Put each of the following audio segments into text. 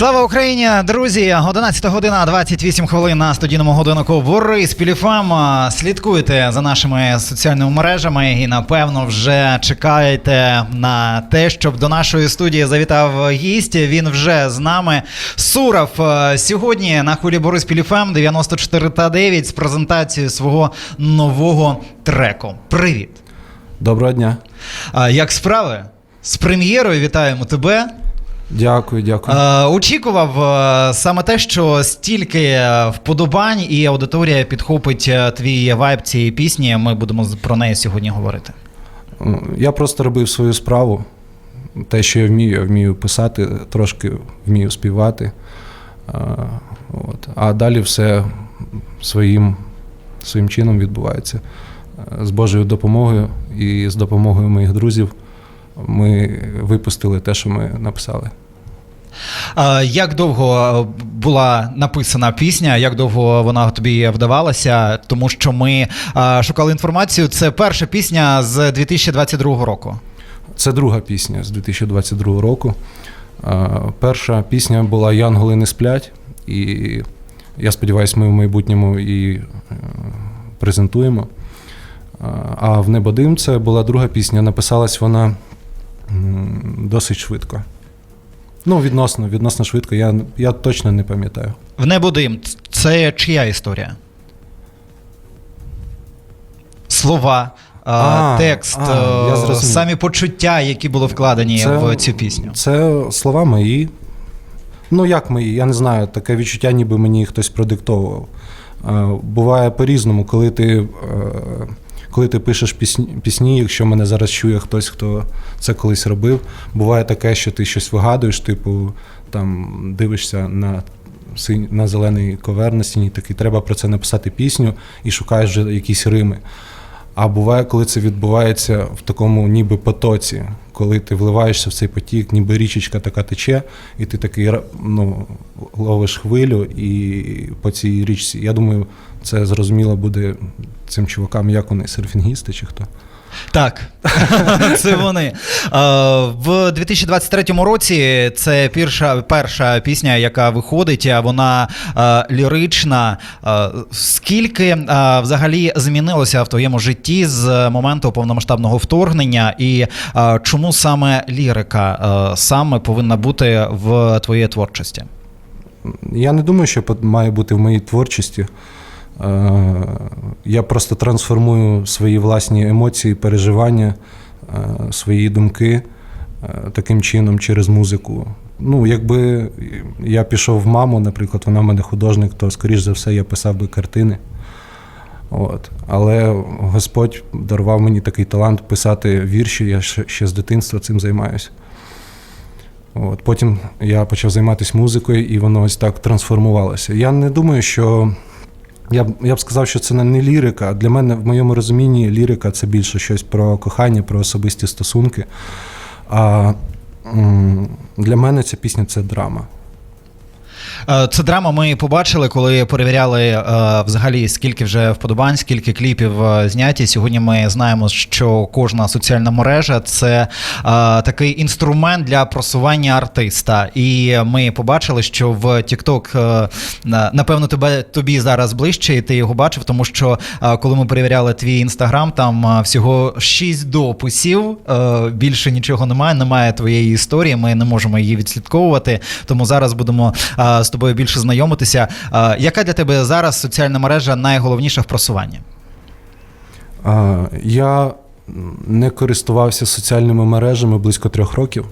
Слава Україні, друзі! 11 година 28 хвилин на студійному годиннику Борис Піліфем. Слідкуйте за нашими соціальними мережами і напевно вже чекаєте на те, щоб до нашої студії завітав гість. Він вже з нами. Суров сьогодні на хвилі Борис Піліфем 94 та 9 з презентацією свого нового треку. Привіт! Доброго дня. Як справи? З прем'єрою вітаємо тебе. Дякую, дякую. Е, очікував е, саме те, що стільки е, вподобань і аудиторія підхопить е, твій вайб цієї пісні. Ми будемо про неї сьогодні говорити. Я просто робив свою справу. Те, що я вмію, я вмію писати, трошки вмію співати. А, от. а далі все своїм, своїм чином відбувається. Е, З Божою допомогою і з допомогою моїх друзів ми випустили те, що ми написали. Як довго була написана пісня? Як довго вона тобі вдавалася? Тому що ми шукали інформацію. Це перша пісня з 2022 року. Це друга пісня з 2022 року. Перша пісня була Янголи не сплять, і я сподіваюся, ми в майбутньому її е, презентуємо. А в Небодим це була друга пісня. Написалась вона досить швидко. Ну, відносно, відносно швидко, я, я точно не пам'ятаю. В небудим. Це чия історія? Слова. А, текст, а, я е, самі почуття, які були вкладені в цю пісню. Це слова мої. Ну, як мої, я не знаю, таке відчуття, ніби мені хтось продиктовував. Е, Буває по-різному, коли ти, е, коли ти пишеш пісні, пісні, якщо мене зараз чує хтось, хто це колись робив, буває таке, що ти щось вигадуєш, типу, там дивишся на. На зелений ковер на стіні, такий треба про це написати пісню і шукаєш вже якісь рими. А буває, коли це відбувається в такому ніби потоці, коли ти вливаєшся в цей потік, ніби річечка така тече, і ти такий ну, ловиш хвилю і по цій річці. Я думаю, це зрозуміло буде цим чувакам, як вони, серфінгісти чи хто. Так, це вони. В 2023 році це перша, перша пісня, яка виходить, а вона лірична. Скільки взагалі змінилося в твоєму житті з моменту повномасштабного вторгнення, і чому саме лірика саме повинна бути в твоїй творчості? Я не думаю, що має бути в моїй творчості. Е, Я просто трансформую свої власні емоції, переживання, е, свої думки е, таким чином через музику. Ну, якби я пішов в маму, наприклад, вона в мене художник, то, скоріш за все, я писав би картини. От. Але Господь дарував мені такий талант писати вірші, я ще, з дитинства цим займаюся. От. Потім я почав займатися музикою, і воно ось так трансформувалося. Я не думаю, що. Я б, я б сказав, що це не- лірика. Для мене, в моєму розумінні, лірика це більше щось про кохання, про особисті стосунки. А для мене ця пісня це драма. Е, Це драма ми побачили, коли перевіряли е, взагалі скільки вже вподобань, скільки кліпів е, зняті. Сьогодні ми знаємо, що кожна соціальна мережа це такий інструмент для просування артиста. І ми побачили, що в TikTok, напевно, тебе тобі зараз ближче, і ти його бачив, тому що коли ми перевіряли твій інстаграм, там всього 6 дописів. Більше нічого немає, немає твоєї історії. Ми не можемо її відслідковувати. Тому зараз будемо з тобою більше знайомитися. Яка для тебе зараз соціальна мережа найголовніша в просуванні? Я не користувався соціальними мережами близько трьох років.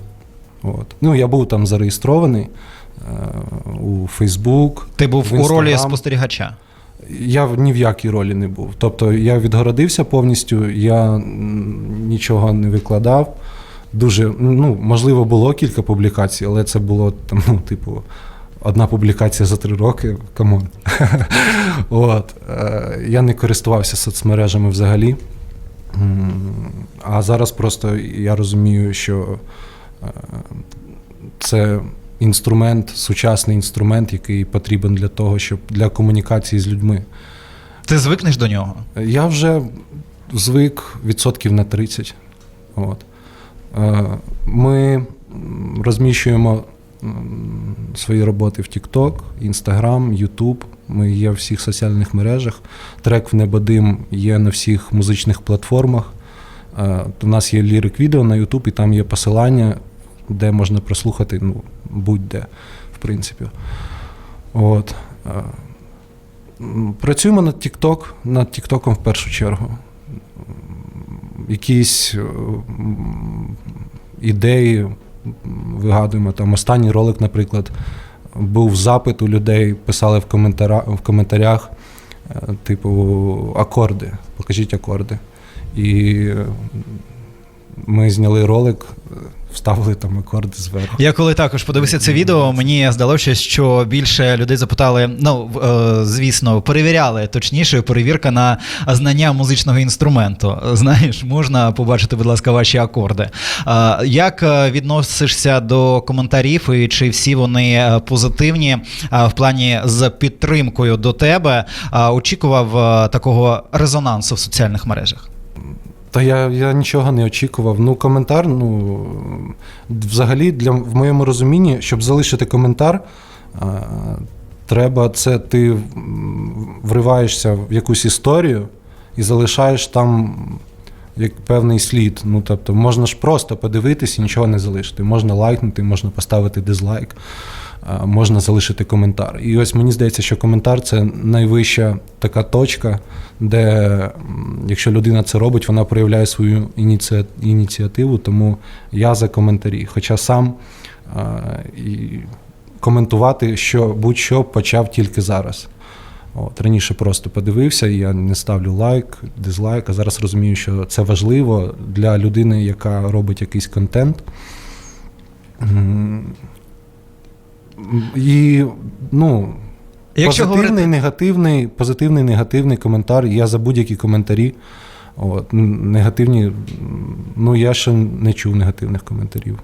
От. Ну, я був там зареєстрований е, у Facebook. Ти був у ролі спостерігача. Я ні в якій ролі не був. Тобто я відгородився повністю, я нічого не викладав. Дуже, ну, можливо, було кілька публікацій, але це було там, ну, типу, одна публікація за три роки. Камон. От. Е, Я не користувався соцмережами взагалі. А зараз просто я розумію, що е, це інструмент, сучасний інструмент, який потрібен для того, щоб для комунікації з людьми. Ти звикнеш до нього? Я вже звик відсотків на 30. От. Е, Ми розміщуємо свої роботи в TikTok, Instagram, YouTube. Ми є в всіх соціальних мережах. Трек в Небодим є на всіх музичних платформах. Е, У нас є лірик відео на YouTube, і там є посилання, де можна прослухати ну, будь-де, в принципі. От. Е, Працюємо над TikTok, над TikTok в першу чергу. Якісь е, ідеї вигадуємо. Там останній ролик, наприклад, був запит у людей, писали в, коментара, в коментарях, е, типу, акорди. Покажіть акорди. І ми зняли ролик, вставили там акорди зверху. Я коли також подивився це відео, мені здалося, що більше людей запитали, ну е, звісно, перевіряли точніше, перевірка на знання музичного інструменту. Знаєш, можна побачити, будь ласка, ваші акорди. Е, Як е, відносишся до коментарів, і чи всі вони позитивні в плані з підтримкою до тебе? Очікував такого резонансу в соціальних мережах? Та я, я нічого не очікував. Ну, коментар, ну взагалі, для в моєму розумінні, щоб залишити коментар, а, треба це ти вриваєшся в якусь історію і залишаєш там як певний слід. Ну, тобто, можна ж просто подивитись і нічого не залишити. Можна лайкнути, можна поставити дизлайк, можна залишити коментар. І ось мені здається, що коментар це найвища така точка, де, якщо людина це робить, вона проявляє свою ініціативу, тому я за коментарі. Хоча сам і коментувати, що будь-що почав тільки зараз. От, раніше просто подивився, я не ставлю лайк, дизлайк, а зараз розумію, що це важливо для людини, яка робить якийсь контент. І, ну, Якщо позитивний, говорити- негативний, позитивний, негативний коментар. Я за будь-які коментарі. От, негативні, ну я ще не чув негативних коментарів.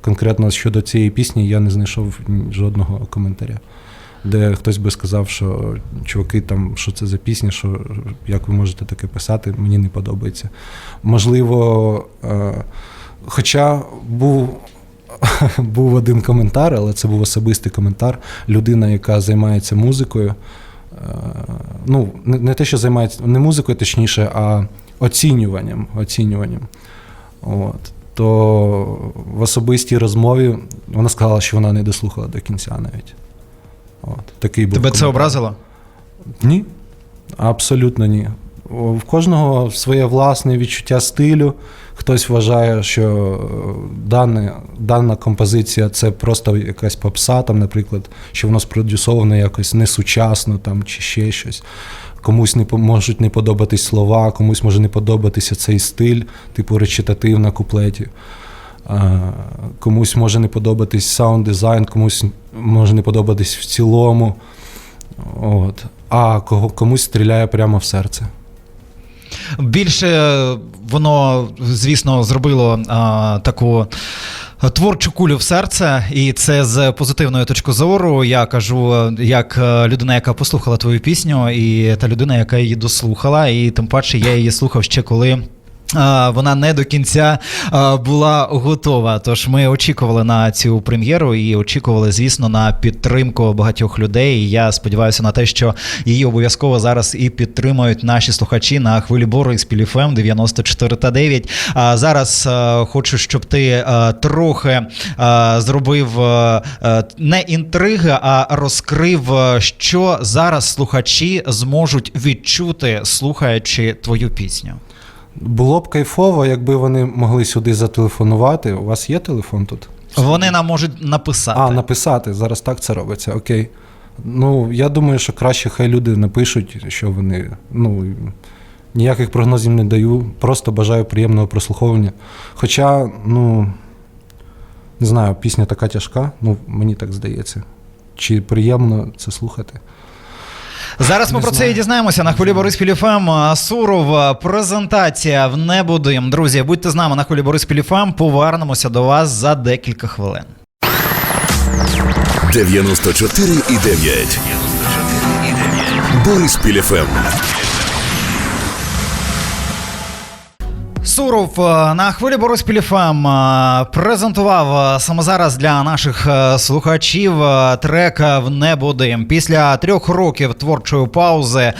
Конкретно щодо цієї пісні я не знайшов жодного коментаря, де хтось би сказав, що чуваки, там, що це за пісня, що як ви можете таке писати, мені не подобається. Можливо, е, хоча був був один коментар, але це був особистий коментар. Людина, яка займається музикою. е, Ну, не, те, що займається не музикою, точніше, а оцінюванням. оцінюванням. От. То в особистій розмові вона сказала, що вона не дослухала до кінця навіть. От. Такий був Тебе це образило? Ні, абсолютно ні. В кожного своє власне відчуття стилю. Хтось вважає, що е, дана, дана композиція це просто якась попса, там, наприклад, що воно спродюсовано якось несучасно там, чи ще щось. Комусь не можуть не подобатись слова, комусь може не подобатися цей стиль, типу речитатив на куплеті. Комусь може не подобатись саунд-дизайн, комусь може не подобатись в цілому. От. А комусь стріляє прямо в серце. Більше воно, звісно, зробило а, таку. Творчу кулю в серце, і це з позитивної точки зору. Я кажу, як е, людина, яка послухала твою пісню, і та людина, яка її дослухала, і тим паче я її слухав ще коли. Вона не до кінця була готова. Тож ми очікували на цю прем'єру і очікували, звісно, на підтримку багатьох людей. І Я сподіваюся на те, що її обов'язково зараз і підтримують наші слухачі на хвилі бору із Піліфем 94 та 9. А зараз хочу, щоб ти трохи зробив не інтриги, а розкрив, що зараз слухачі зможуть відчути, слухаючи твою пісню. Було б кайфово, якби вони могли сюди зателефонувати. У вас є телефон тут? Вони нам можуть написати. А, написати. Зараз так це робиться, окей. Ну, я думаю, що краще хай люди напишуть, що вони. Ну, ніяких прогнозів не даю, просто бажаю приємного прослуховування. Хоча, ну, не знаю, пісня така тяжка, ну, мені так здається. Чи приємно це слухати? Зараз ми Не про це і дізнаємося на хвилі Борис Піліфем. Суров, презентація в Небудим. Друзі, будьте з нами на хвилі Борис Піліфем. Повернемося до вас за декілька хвилин. 94,9. Борис ФМ. Суров е, на хвилі Бориспіль ФМ е, презентував е, саме зараз для наших слухачів трек в небо дим. Після трьох років творчої паузи.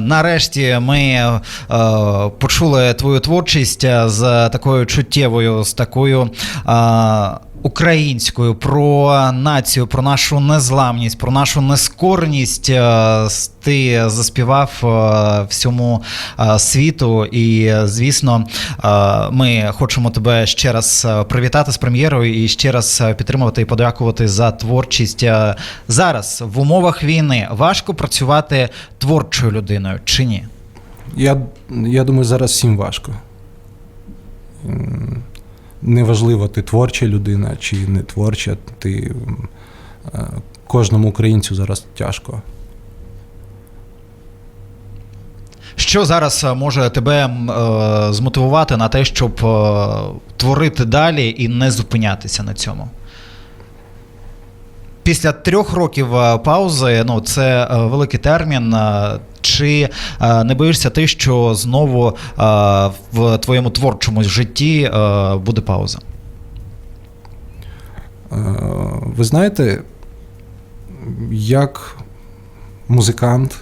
Нарешті ми почули твою творчість з такою чуттєвою, з такою. Українською про націю, про нашу незламність, про нашу нескорність е, ти заспівав е, всьому е, світу. І, звісно, ми хочемо тебе ще раз привітати з прем'єрою і ще раз підтримувати і подякувати за творчість. Зараз в умовах війни важко працювати творчою людиною чи ні? Я, я думаю, зараз всім важко. Неважливо, ти творча людина чи не творча, ти е, кожному українцю зараз тяжко. Що зараз е, може тебе е, змотивувати на те, щоб творити далі і не зупинятися на цьому? Після трьох років е, паузи, ну це е, великий термін. е, Чи не боїшся ти, що знову в твоєму творчому житті буде пауза? Ви знаєте, як музикант,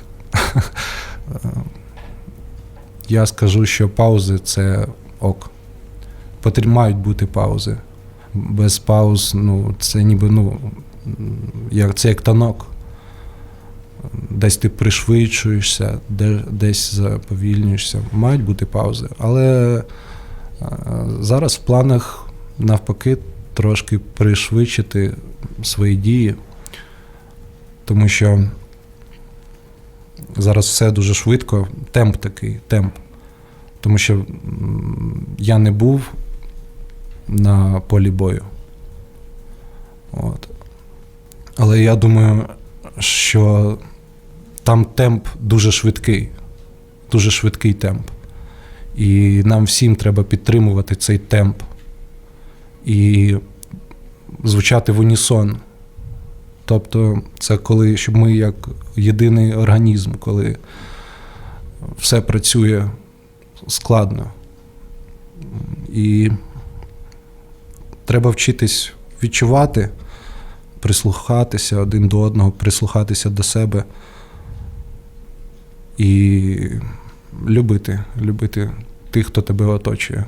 я скажу, що паузи це ок. Мають бути паузи. Без пауз, ну, це ніби, ну, як, це як танок. Десь ти пришвидшуєшся, де, десь заповільнюєшся. Мають бути паузи. Але е, зараз в планах навпаки трошки пришвидшити свої дії, тому що зараз все дуже швидко, темп такий, темп. Тому що я не був на полі бою. От. Але я думаю, що там темп дуже швидкий, дуже швидкий темп. І нам всім треба підтримувати цей темп і звучати в унісон. Тобто, це коли, щоб ми як єдиний організм, коли все працює складно. І треба вчитись відчувати, прислухатися один до одного, прислухатися до себе і любити, любити тих, хто тебе оточує.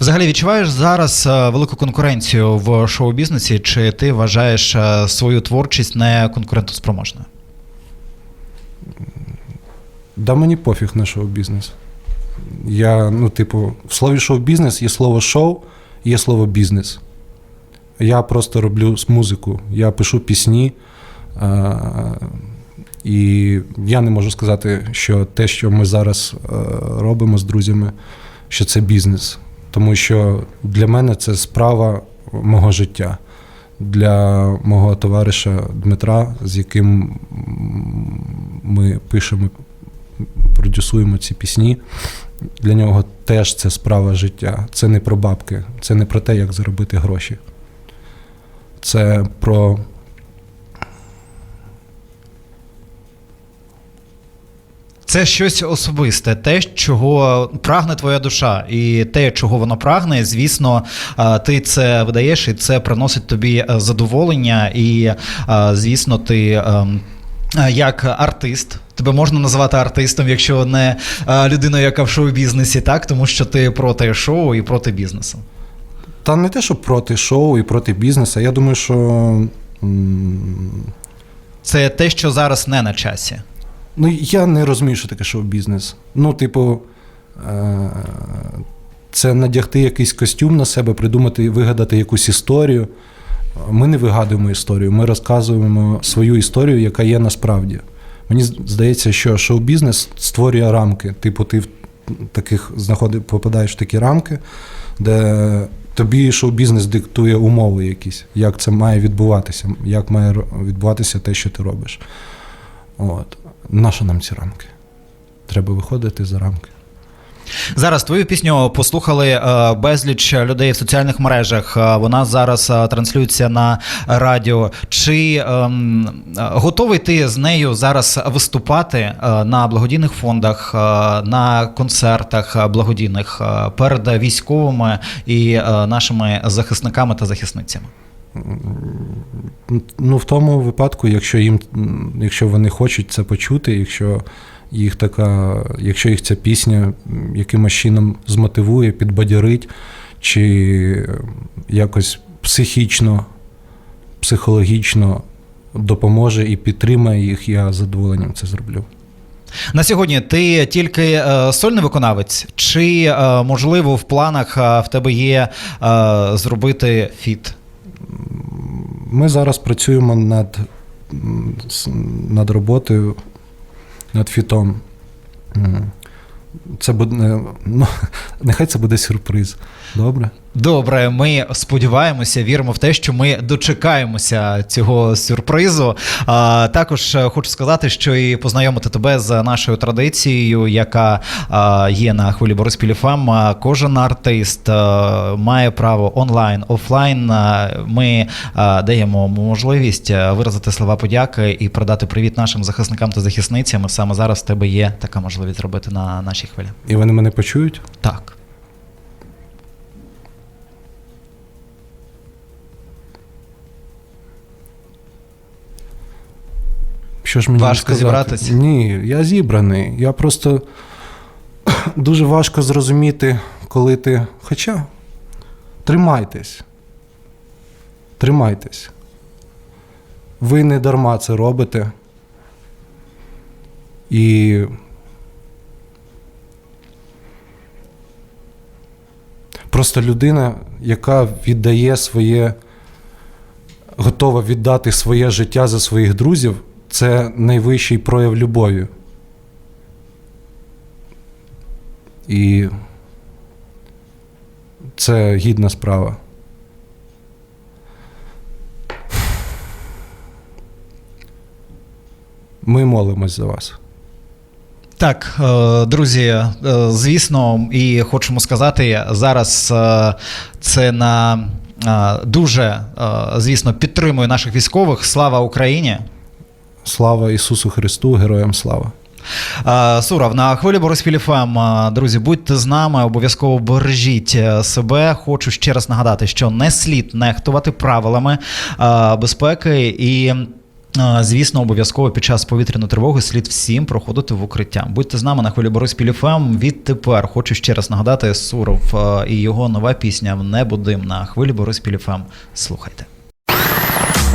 Взагалі відчуваєш зараз е, велику конкуренцію в шоу-бізнесі, чи ти вважаєш е, свою творчість не конкурентоспроможною? Да мені пофіг на шоу-бізнес. Я, ну, типу, в слові шоу-бізнес є слово шоу, є слово бізнес. Я просто роблю музику, я пишу пісні. А, і я не можу сказати, що те, що ми зараз е, робимо з друзями, що це бізнес. Тому що для мене це справа мого життя. Для мого товариша Дмитра, з яким ми пишемо продюсуємо ці пісні. Для нього теж це справа життя. Це не про бабки, це не про те, як заробити гроші. Це про. Це щось особисте, те, чого прагне твоя душа, і те, чого воно прагне, звісно, ти це видаєш, і це приносить тобі е, задоволення. І, е, звісно, ти. ем, е, Як артист, тебе можна називати артистом, якщо не людиною, яка в шоу-бізнесі, так тому що ти проти шоу і проти бізнесу. Та не те, що проти шоу і проти бізнесу. Я думаю, що. м, Це те, що зараз не на часі. Ну, я не розумію, що таке шоу-бізнес. Ну, типу, е- це надягти якийсь костюм на себе, придумати, вигадати якусь історію. Ми не вигадуємо історію, ми розказуємо свою історію, яка є насправді. Мені з- здається, що шоу-бізнес створює рамки. Типу, ти в таких знаходи, попадаєш в такі рамки, де тобі шоу-бізнес диктує умови якісь, як це має відбуватися, як має відбуватися те, що ти робиш. От. Нащо нам ці рамки? Треба виходити за рамки. Зараз твою пісню послухали е, безліч людей в соціальних мережах. Е, Вона зараз е, транслюється на радіо. Чи ем, готовий ти з нею зараз виступати на благодійних фондах, на концертах благодійних перед військовими і нашими захисниками та захисницями? Ну, в тому випадку, якщо їм, якщо вони хочуть це почути, якщо їх така, якщо їх ця пісня якимось чином змотивує, підбадьорить, чи якось психічно, психологічно допоможе і підтримає їх, я з задоволенням це зроблю. На сьогодні ти тільки е, сольний виконавець, чи е, можливо в планах е, в тебе є зробити фіт? Ми зараз працюємо над, над роботою, над фітом. Це буде, ну, нехай це буде сюрприз. Добре? Добре, ми сподіваємося, віримо в те, що ми дочекаємося цього сюрпризу. А, також е, хочу сказати, що і познайомити тебе з нашою традицією, яка а, є на хвилі Бориспіль ФМ. Кожен артист а, має право онлайн, офлайн. А, Ми а, даємо можливість виразити слова подяки і передати привіт нашим захисникам та захисницям. Саме зараз в тебе є така можливість зробити на нашій хвилі. І вони мене почують? Так. Що ж мені Важко сказати? зібратись? Ні, я зібраний. Я просто дуже важко зрозуміти, коли ти. Хоча тримайтесь. Тримайтесь. Ви не дарма це робите. І просто людина, яка віддає своє, готова віддати своє життя за своїх друзів, це найвищий прояв любові. І це гідна справа. Ми молимось за вас. Так, е, друзі, е, звісно, і хочемо сказати, зараз е, це на дуже, звісно, підтримує наших військових. Слава Україні! Слава Ісусу Христу, героям слава! Сурав, на хвилі. Е, Друзі, будьте з нами, обов'язково бережіть е, себе. Хочу ще раз нагадати, що не слід нехтувати правилами е, безпеки і. е, Звісно, обов'язково під час повітряної тривоги слід всім проходити в укриття. Будьте з нами на хвилі Бориспіль ФМ. Відтепер хочу ще раз нагадати Суров і його нова пісня «Не будим» на хвилі Бориспіль ФМ. Слухайте.